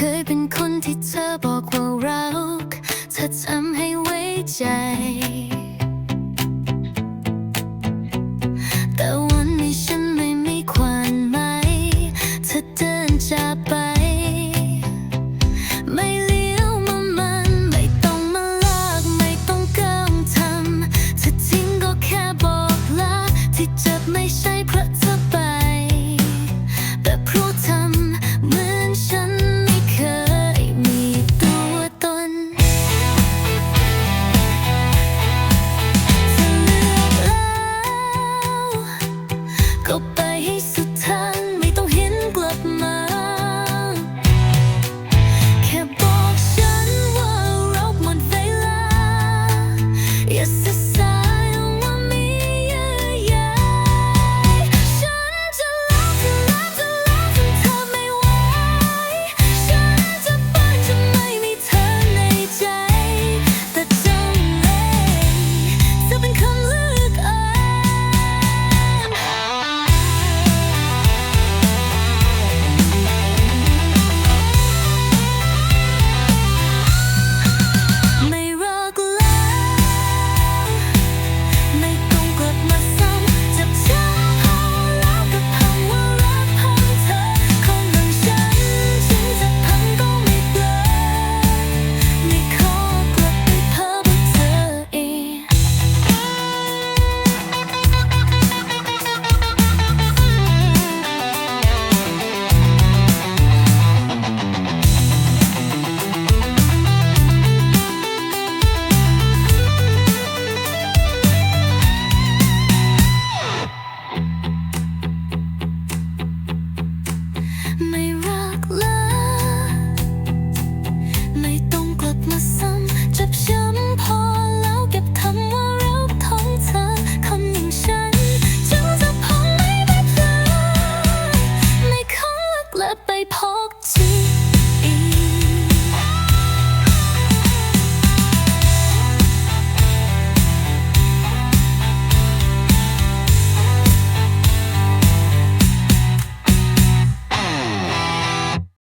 เคยเป็นคนที่เธอบอกว่ารักเธอทำให้ไว้ใจ ก็ไปให้สุด